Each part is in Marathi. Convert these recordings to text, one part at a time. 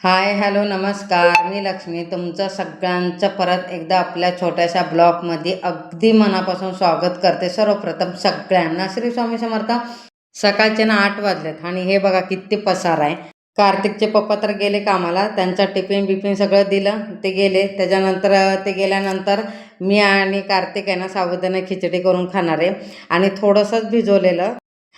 हाय हॅलो नमस्कार. मी लक्ष्मी. तुमचं सगळ्यांचं परत एकदा आपल्या छोट्याशा ब्लॉगमध्ये अगदी मनापासून स्वागत करते. सर्वप्रथम सगळ्यांना श्री स्वामी समर्थ. सकाळचे ना आठ वाजलेत आणि हे बघा किती पसार आहे. कार्तिकचे पप्पा तर गेले कामाला. त्यांचा टिफिन बिफिन सगळं दिलं. ते गेले. त्याच्यानंतर ते गेल्यानंतर मी आणि कार्तिक आहे ना साबुदाणा खिचडी करून खाणार आहे. आणि थोडंसंच भिजवलेलं.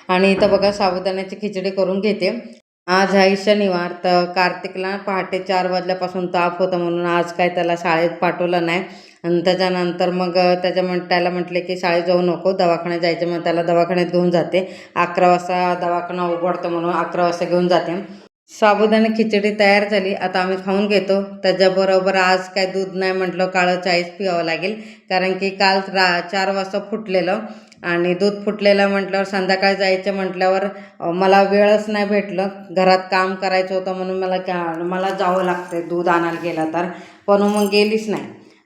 आणि इथं बघा साबुदाण्याची खिचडी करून घेते. आज आहे शनिवार तर कार्तिकला पहाटे चार वाजल्यापासून ताप होता म्हणून आज काय त्याला शाळेत पाठवलं नाही. आणि त्याच्यानंतर मग त्याच्या म्हण त्याला म्हटले की शाळेत जाऊ नको दवाखान्यात जायचं मग त्याला दवाखान्यात घेऊन जाते. अकरा वाजता दवाखाना उघडतो म्हणून अकरा वाजता घेऊन जाते. साबुदाणे खिचडी तयार झाली. आता आम्ही खाऊन घेतो. त्याच्याबरोबर आज काय दूध नाही म्हटलं काळं चाळीस पिवावं लागेल. कारण की काल रा चार वाजता फुटलेलं आणि दूध फुटलेलं म्हटल्यावर संध्याकाळी जायचं म्हटल्यावर मला वेळच नाही भेटलं. घरात काम करायचं होतं म्हणून मला का मला जावं लागतं दूध आणायला गेला तर. पण मग गेलीच नाही.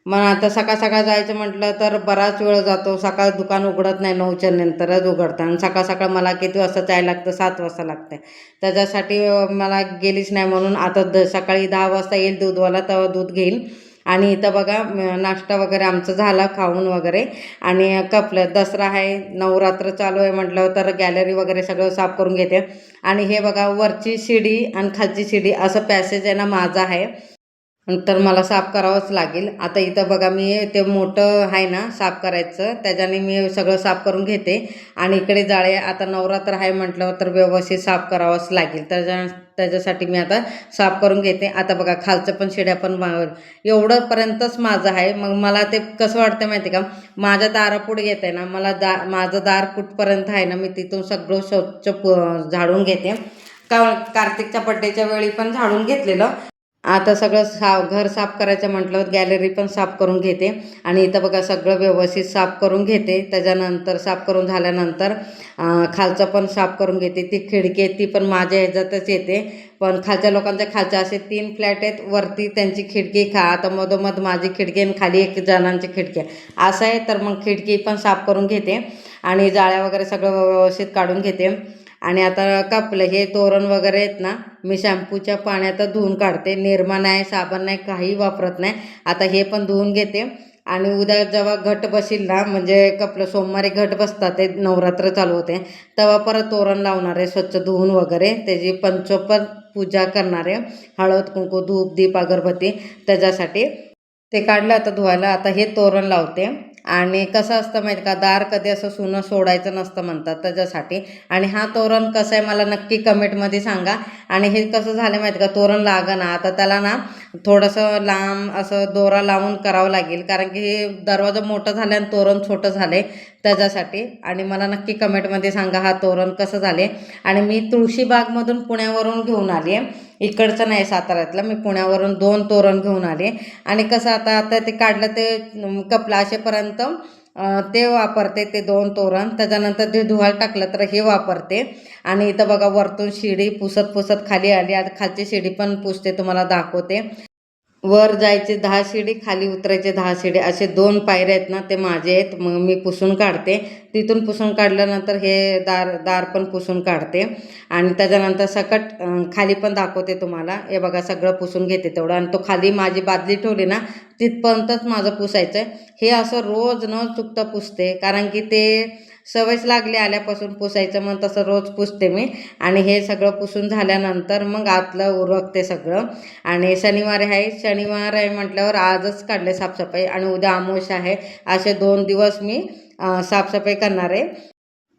मग आता सकाळ सकाळ जायचं म्हटलं तर बराच वेळ जातो. सकाळ दुकान उघडत नाही नऊच्या नंतरच उघडतं. आणि सकाळ सकाळ मला किती वाजता जायला लागतं? सात वाजता लागतं त्याच्यासाठी मला गेलीच नाही म्हणून आता द सकाळी दहा वाजता येईल दूधवाला तेव्हा दूध घेईल. आणि इथं बघा नाश्ता वगैरे आमचं झाला खाऊन वगैरे. आणि कपलं दसरा आहे नवरात्र चालू आहे म्हटलं तर गॅलरी वगैरे सगळं साफ करून घेते. आणि हे बघा वरची शिडी आणि खालची शिडी असं पॅसेज आहे ना माझा आहे. तर मला साफ करावंच लागेल. आता इथं बघा मी ते मोठं आहे ना साफ करायचं. त्याच्याने मी सगळं साफ करून घेते. आणि इकडे जाळे आता नवरात्र आहे म्हटलं तर व्यवस्थित साफ करावंच लागेल. त्याच्या त्याच्यासाठी मी आता साफ करून घेते. आता बघा खालचं पण शिड्या पण एवढंपर्यंतच माझं आहे. मग मला ते कसं वाटतं माहिती का? माझ्या दारापुढे येत आहे ना मला दा माझं दार कुठपर्यंत आहे ना मी तिथून सगळं स्वच्छ झाडून घेते. का कार्तिकच्या बड्डेच्या वेळी पण झाडून घेतलेलं. आता सगळं सा घर साफ करायचं म्हटलं गॅलरी पण साफ करून घेते. आणि इथं बघा सगळं व्यवस्थित साफ करून घेते. त्याच्यानंतर साफ करून झाल्यानंतर खालचं पण साफ करून घेते. ती खिडकी आहे ती पण माझ्या ह्याच्यातच येते. पण खालच्या लोकांच्या खालच्या असे तीन फ्लॅट आहेत. वरती त्यांची खिडकी खा आता मधोमध माझी खिडकी आणि खाली एक जणांची खिडकी आहे. असं आहे तर मग खिडकी पण साफ करून घेते. आणि जाळ्या वगैरे सगळं व्यवस्थित काढून घेते. आणि आता कापलं हे तोरण वगैरे आहेत ना मी शॅम्पूच्या पाण्यात धुवून काढते. निरमा नाही साबण नाही काही वापरत नाही. आता हे पण धुवून घेते. आणि उद्या जेव्हा घट बसील ना म्हणजे कपलं सोमवारी घट बसतात ते नवरात्र चालू होते. तेव्हा परत तोरण लावणार आहे स्वच्छ धुवून वगैरे. त्याची पंचोपन पूजा करणार आहे. हळद कुंकू धूप दीप अगरबत्ती त्याच्यासाठी. ते काढलं आता धुवायला. आता हे तोरण लावते. आणि कसं असतं माहीत का दार कधी असं सुनं सोडायचं नसतं म्हणतात त्याच्यासाठी. आणि हा तोरण कसं आहे मला नक्की कमेंटमध्ये सांगा. आणि हे कसं झालं माहीत का तोरण लागं ना आता त्याला ना थोडंसं लांब असं दोरा लावून करावं लागेल. कारण की हे दरवाजा मोठं झालं आणि तोरण छोटं झालं त्याच्यासाठी. आणि मला नक्की कमेंटमध्ये सांगा हा तोरण कसं झाले आणि मी तुळशीबागमधून पुण्यावरून घेऊन आली आहे इकडचं नाही साताऱ्यातलं. मी पुण्यावरून दोन तोरण घेऊन आले आणि कसं आता आता ते काढलं ते कपला असेपर्यंत ते वापरते ते दोन तोरण. त्याच्यानंतर ते धुवायला टाकलं तर हे वापरते. आणि इथं बघा वरतून शिडी पुसत पुसत खाली आली. आता खालची शिडी पण पुसते तुम्हाला दाखवते. वर जायचे दहा शिडी खाली उतरायचे दहा शिडी. असे दोन पायऱ्या आहेत ना ते माझे आहेत. मग मी पुसून काढते. तिथून पुसून काढल्यानंतर हे दार दार पण पुसून काढते. आणि त्याच्यानंतर सकट खाली पण दाखवते तुम्हाला. हे बघा सगळं पुसून घेते तेवढं. आणि तो खाली माझी बादली ठेवली ना तिथपर्यंतच माझं पुसायचं आहे हे असं रोज न चुकता पुसते. कारण की ते सवयच लागली आल्यापासून पुसायचं मग तसं रोज पुसते मी. आणि हे सगळं पुसून झाल्यानंतर मग आतलं उरकते सगळं. आणि शनिवार आहे शनिवार आहे म्हटल्यावर आजच काढले साफसफाई. आणि उद्या आमोश आहे असे दोन दिवस मी साफसफाई करणार आहे.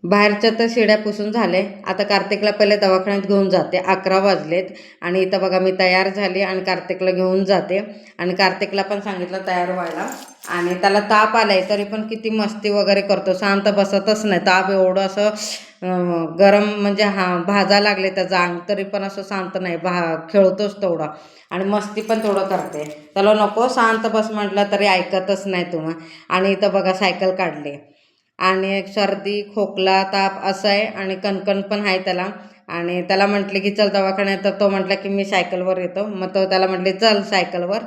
बाहेरच्या तर शिड्या पुसून झाले आता कार्तिकला पहिले दवाखान्यात घेऊन जाते. अकरा वाजलेत आणि इथं बघा मी तयार झाली आणि कार्तिकला घेऊन जाते. आणि कार्तिकला पण सांगितलं तयार व्हायला. आणि त्याला ताप आलाय तरी पण किती मस्ती वगैरे करतो. शांत बसतच नाही. ताप एवढं असं गरम म्हणजे हा भाजा लागले त्याचा अंग तरी पण असं शांत नाही. भा खेळतोच तेवढा. आणि मस्ती पण तेवढं करते. त्याला नको शांत बस म्हटलं तरी ऐकतच नाही तुम्हा. आणि इथं बघा सायकल काढली. आणि एक सर्दी खोकला ताप असं आहे आणि कणकण पण आहे त्याला. आणि त्याला म्हटले की चल दवाखान्यात. तर तो म्हटला की मी सायकलवर येतो. मग तो त्याला म्हटले चल सायकलवर.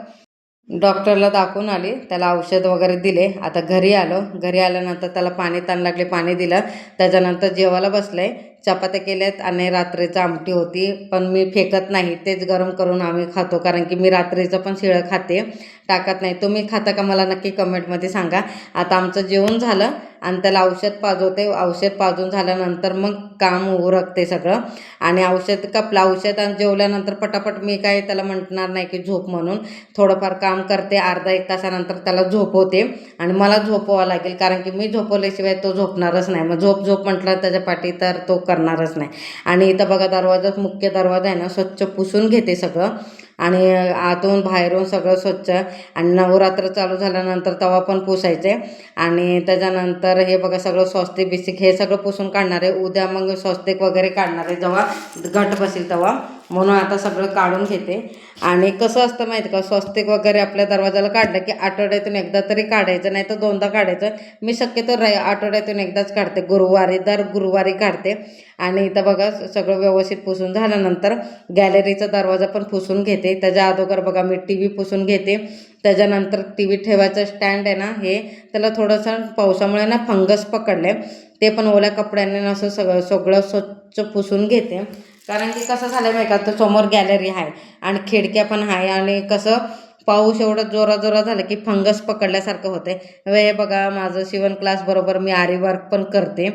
डॉक्टरला दाखवून आली. त्याला औषध वगैरे दिले. आता घरी आलो. घरी आल्यानंतर त्याला पाणी ताण लागले पाणी दिलं. त्याच्यानंतर जेवायला बसले. चपात्या केल्यात आणि रात्रीचं आमटी होती. पण मी फेकत नाही तेच गरम करून आम्ही खातो. कारण की मी रात्रीचं पण शिळं खाते टाकत नाही. तुम्ही खाता का मला नक्की कमेंटमध्ये सांगा. आता आमचं जेवण झालं आणि त्याला औषध पाजवते. औषध पाजून झाल्यानंतर मग काम उरकते सगळं. आणि औषध कपलं औषध आणि जेवल्यानंतर पटापट मी काय त्याला म्हणणार नाही की झोप म्हणून. थोडंफार काम करते अर्धा एक तासानंतर त्याला झोपवते. आणि मला झोपवावं लागेल. कारण की मी झोपवल्याशिवाय तो झोपणारच नाही. मग झोप झोप म्हटलं त्याच्या पाठी तर तो करणारच नाही. आणि इथं बघा दरवाजा मुख्य दरवाजा आहे ना स्वच्छ पुसून घेते सगळं. आणि आतून बाहेरून सगळं स्वच्छ. आणि नवरात्र चालू झाल्यानंतर तवा पण पुसायचे. आणि त्याच्यानंतर हे बघा सगळं स्वस्तिक बिस्तिक हे सगळं पुसून काढणार आहे. उद्या मग स्वस्तिक वगैरे काढणार आहे. जेव्हा घट बसेल तेव्हा. म्हणून आता सगळं काढून घेते. आणि कसं असतं माहीत का स्वस्तिक वगैरे आपल्या दरवाजाला काढलं की आठवड्यातून एकदा तरी काढायचं नाही तर दोनदा काढायचं. मी शक्यतो र आठवड्यातून एकदाच काढते गुरुवारी दर गुरुवारी काढते. आणि इथं बघा सगळं व्यवस्थित पुसून झाल्यानंतर गॅलरीचा दरवाजा पण पुसून घेते. त्याच्या अगोदर बघा मी टी व्ही पुसून घेते. त्याच्यानंतर टी व्ही ठेवायचं स्टँड आहे ना हे त्याला थोडंसं पावसामुळे ना फंगस पकडले ते पण ओल्या कपड्याने असं सगळं सगळं स्वच्छ पुसून घेते. कारण की कसं झालं माहिती का? तर समोर गॅलरी आहे आणि खिडक्या पण आहे आणि कसं पाऊस एवढं जोरा जोरा झालं की फंगस पकडल्यासारखं होते हे बघा माझं शिवण क्लास बरोबर मी आरी वर्क पण करते.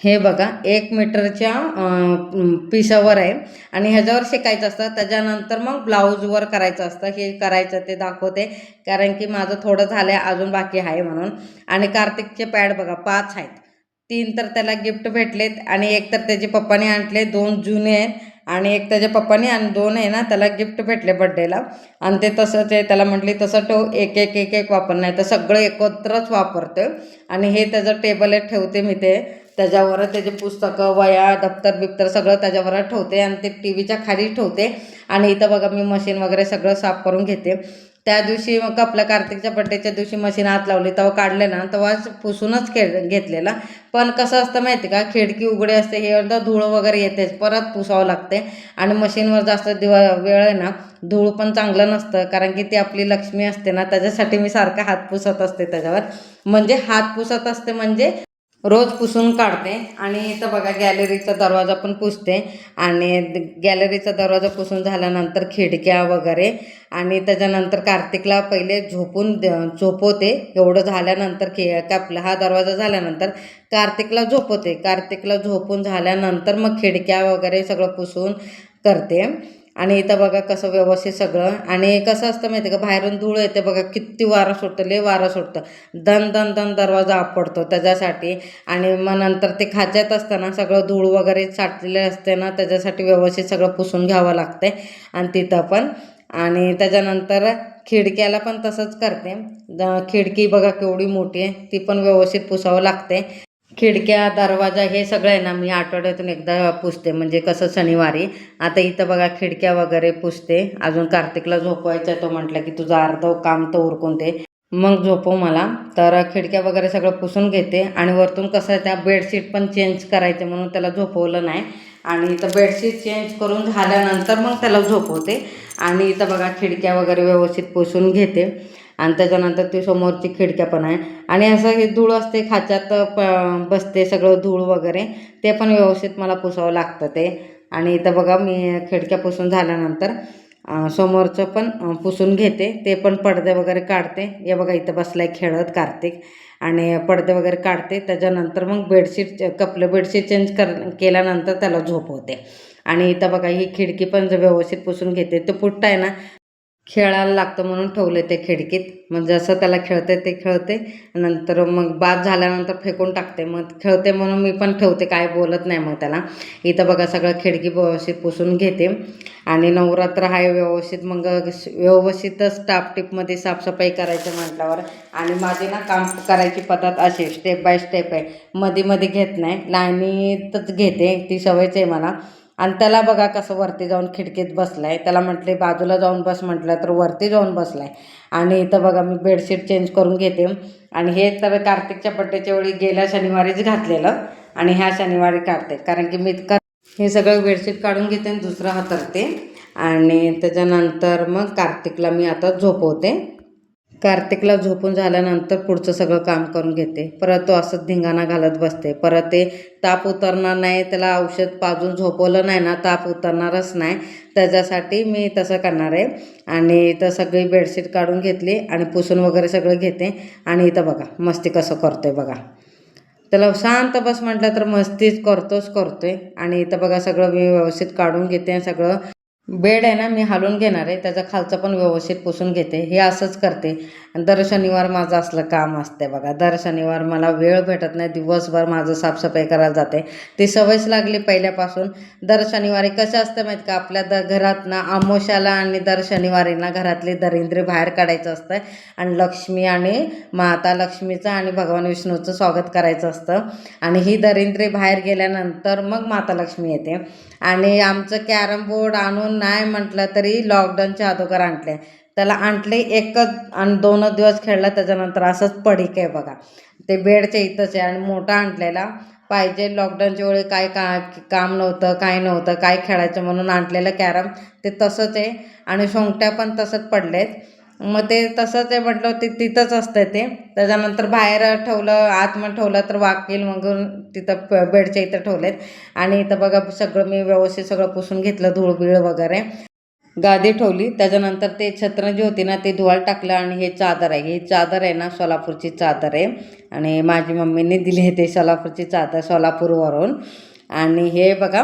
हे बघा एक मीटरच्या पिसावर आहे आणि ह्याच्यावर शिकायचं असतं. त्याच्यानंतर मग ब्लाऊजवर करायचं असतं. हे करायचं ते दाखवते. कारण की माझं थोडं झालं आहे अजून बाकी आहे म्हणून. आणि कार्तिकचे पॅड बघा पाच आहेत. तीन तर त्याला गिफ्ट भेटलेत आणि एक तर त्याचे पप्पाने आणले दोन जुने आहेत. आणि एक त्याच्या पप्पाने आणि दोन आहे ना त्याला गिफ्ट भेटले बड्डेला आणि ते तसंच आहे त्याला म्हटली तसं ठेव एक एक एक एक वापर. नाही तर सगळं एकत्रच वापरते आणि हे त्याचं टेबल आहे ठेवते मी ते. त्याच्यावर त्याचे पुस्तकं वया दप्तर बिप्तर सगळं त्याच्यावर ठेवते आणि ते टी व्हीच्या खाली ठेवते. आणि इथं बघा मी मशीन वगैरे सगळं साफ करून घेते. त्या दिवशी मग आपल्या कार्तिकच्या बड्डेच्या दिवशी मशीन हात लावली तेव्हा काढले ना तेव्हाच पुसूनच खेळ घेतलेला. पण कसं असतं माहिती का खिडकी उघडी असते हे एकदा धूळ वगैरे येतेच परत पुसावं लागते. आणि मशीनवर जास्त दिवा वेळ आहे ना धूळ पण चांगलं नसतं कारण की ती आपली लक्ष्मी असते ना त्याच्यासाठी मी सारखा हात पुसत असते त्याच्यावर. म्हणजे हात पुसत असते म्हणजे रोज पुसून काढते आणि इथं बघा गॅलरीचा दरवाजा पण पुसते आणि गॅलरीचा दरवाजा पुसून झाल्यानंतर खिडक्या वगैरे आणि त्याच्यानंतर कार्तिकला पहिले झोपून झोपवते. एवढं झाल्यानंतर खि कापला हा दरवाजा झाल्यानंतर कार्तिकला झोपवते. कार्तिकला झोपून झाल्यानंतर मग खिडक्या वगैरे सगळं पुसून करते. आणि इथं बघा कसं व्यवस्थित सगळं. आणि कसं असतं माहिती का बाहेरून धूळ येते बघा किती वारं सुटतं लय वारं सुटतं. दन दन दन दरवाजा आपडतो त्याच्यासाठी. आणि मग नंतर ते खाच्यात असताना सगळं धूळ वगैरे साठलेले असते ना त्याच्यासाठी व्यवस्थित सगळं पुसून घ्यावं लागते. आणि तिथं पण. आणि त्याच्यानंतर खिडक्याला पण तसंच करते. द खिडकी बघा केवढी मोठी आहे ती पण व्यवस्थित पुसावं लागते. खिडक्या दरवाजा हे सगळं आहे ना मी आठवड्यातून एकदा पुसते. म्हणजे कसं शनिवारी आता इथं बघा खिडक्या वगैरे पुसते. अजून कार्तिकला झोपवायचा तो म्हटलं की तुझं अर्धं काम तर उरकून दे. मग झोपव मला. तर खिडक्या वगैरे सगळं पुसून घेते. आणि वरतून कसं आहे त्या बेडशीट पण चेंज करायचे म्हणून त्याला झोपवलं नाही. आणि इथं बेडशीट चेंज करून झाल्यानंतर मग त्याला झोपवते. आणि इथं बघा खिडक्या वगैरे व्यवस्थित पुसून घेते. आणि त्याच्यानंतर ती समोरची खिडक्या पण आहे. आणि असं हे धूळ असते खाच्यात प बसते सगळं धूळ वगैरे ते पण व्यवस्थित मला पुसावं लागतं ते. आणि इथं बघा मी खिडक्या पुसून झाल्यानंतर समोरचं पण पुसून घेते. ते पण पडदे वगैरे काढते. हे बघा इथं बसलाय खेळत कार्तिक. आणि पडदे वगैरे काढते. त्याच्यानंतर मग बेडशीट कपलं बेडशीट चेंज कर केल्यानंतर त्याला झोपवते. आणि इथं बघा ही खिडकी पण व्यवस्थित पुसून घेते तो पुट्टा आहे ना खेळायला लागतं म्हणून ठेवले ते खिडकीत. मग जसं त्याला खेळते ते खेळते नंतर मग बाद झाल्यानंतर फेकून टाकते. मग खेळते म्हणून मी पण ठेवते. काय बोलत नाही मग त्याला. इथं बघा सगळं खिडकी व्यवस्थित पुसून घेते. आणि नवरात्र आहे व्यवस्थित मग व्यवस्थितच टाप टिपमध्ये साफसफाई करायचं म्हटल्यावर आणि माझी ना काम करायची पद्धत अशी स्टेप बाय स्टेप आहे. मध्ये मध्ये घेत नाही. लाईनीतच घेते. ती सवयच आहे मला. आणि त्याला बघा कसं वरती जाऊन खिडकीत बसला आहे त्याला म्हटले बाजूला जाऊन बस म्हटलं तर वरती जाऊन बसला आहे आणि इथं बघा मी बेडशीट चेंज करून घेते. आणि हे तर कार्तिकच्या बड्डेच्या वेळी गेल्या शनिवारीच घातलेलं आणि ह्या शनिवारी काढते. कारण की मी इतकं हे सगळं बेडशीट काढून घेते आणि दुसरं हातरते. आणि त्याच्यानंतर मग कार्तिकला मी आता झोपवते. कार्तिकला झोपून झाल्यानंतर पुढचं सगळं काम करून घेते. परत तो असंच धिंगाणा घालत बसते. परत ते ताप उतरणार नाही त्याला औषध पाजून झोपवलं नाही ना ताप उतरणारच नाही. त्याच्यासाठी मी तसं करणार आहे. आणि इथं सगळी बेडशीट काढून घेतली आणि पुसून वगैरे सगळं घेते. आणि इथं बघा मस्ती कसं करतो आहे बघा. त्याला शांत बस म्हटलं तर मस्तीच करतोच करतो आहे आणि इथं बघा सगळं मी व्यवस्थित काढून घेते सगळं बेड आहे ना मी हालून घेणार आहे. त्याचा खालचं पण व्यवस्थित पुसून घेते. हे असंच करते. दर शनिवार माझं असलं काम असते बघा. दर शनिवार मला वेळ भेटत नाही. दिवसभर माझं साफसफाई करायला जाते. ती सवयच लागली पहिल्यापासून. दर शनिवारी कसं असतं माहीत का? आपल्या द घरात ना आमोशाला आणि दर शनिवारी ना घरातली दरिंद्री बाहेर काढायचं असतं. आणि लक्ष्मी आणि माता लक्ष्मीचं आणि भगवान विष्णूचं स्वागत करायचं असतं. आणि ही दरिंद्री बाहेर गेल्यानंतर मग माता लक्ष्मी येते. आणि आमचं कॅरम बोर्ड आणून नाही म्हटलं तरी लॉकडाऊनच्या अगोदर आणले त्याला आणले एकच आणि दोनच दिवस खेळला त्याच्यानंतर असंच पडीक आहे बघा. ते बेडच्या इथंच आहे आणि मोठा आणलेला. पाहिजे लॉकडाऊनच्या वेळी काय का काम नव्हतं काय नव्हतं काय खेळायचं म्हणून आणलेलं कॅरम. ते तसंच आहे आणि सोंगट्या पण तसंच पडलेत. मग ते तसंच आहे म्हटलं ते तिथंच असतं ते. त्याच्यानंतर बाहेर ठेवलं आतमध्ये ठेवलं तर वाकेल मग तिथं बेडच्या इथं ठेवलेत. आणि इथं बघा सगळं मी व्यवस्थित सगळं पुसून घेतलं धूळबिळ वगैरे. गादी ठेवली. त्याच्यानंतर ते छत्र जी होती ना ते धुवायला टाकलं आणि हे चादर आहे. ही चादर आहे ना सोलापूरची चादर आहे. आणि माझी मम्मीने दिली आहे ते सोलापूरची चादर सोलापूरवरून. आणि हे बघा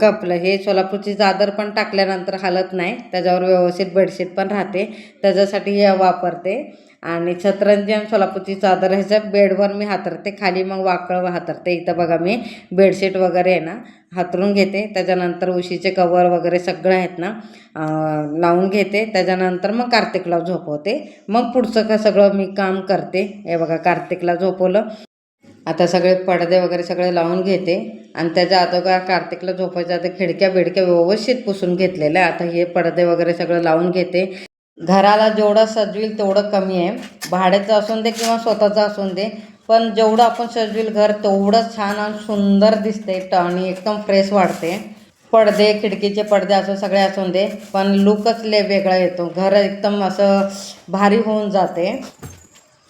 कपलं हे सोलापूरची चादर पण टाकल्यानंतर हालत नाही. त्याच्यावर व्यवस्थित बेडशीट पण राहते. त्याच्यासाठी हे वापरते. आणि छत्रंजी आणि सोलापूरची चादर ह्याच्या बेडवर मी हातरते. खाली मग वाकळ हातरते. इथं बघा मी बेडशीट वगैरे आहे ना हातरून घेते. त्याच्यानंतर उशीचे कवर वगैरे सगळं आहेत ना लावून घेते. त्याच्यानंतर मग कार्तिकला झोपवते. मग पुढचं का सगळं मी काम करते. हे बघा कार्तिकला झोपवलं. आता सगळे पडदे वगैरे सगळे लावून घेते. आणि त्याच्या अगोदर कार्तिकला झोपायच्या आता खिडक्या बिडक्या व्यवस्थित पुसून घेतलेल्या आता हे पडदे वगैरे सगळं लावून घेते. घराला जेवढं सजवील तेवढं कमी आहे. भाड्याचं असून दे किंवा स्वतःचं असून दे पण जेवढं आपण सजवील घर तेवढं छान आणि सुंदर दिसते आणि एकदम फ्रेश वाढते पडदे खिडकीचे पडदे असं सगळे असून दे पण लुकच लय वेगळा येतो. घर एकदम असं भारी होऊन जाते.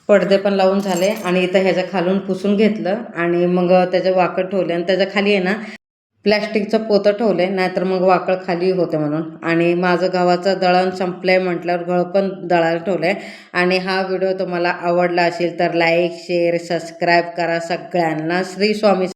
पडदे पण लावून झाले आणि इथं ह्याच्या खालून पुसून घेतलं आणि मग त्याच्या वाकड ठेवले आणि त्याच्याखाली आहे ना प्लॅस्टिकचं पोतं ठेवले नाहीतर मग वाकळ खाली होते म्हणून. आणि माझं गावाचं दळण संपलं आहे म्हटल्यावर गळ पण दळायला ठेवलं आहे आणि हा व्हिडिओ तुम्हाला आवडला असेल तर लाईक शेअर सबस्क्राईब करा सगळ्यांना. श्री स्वामी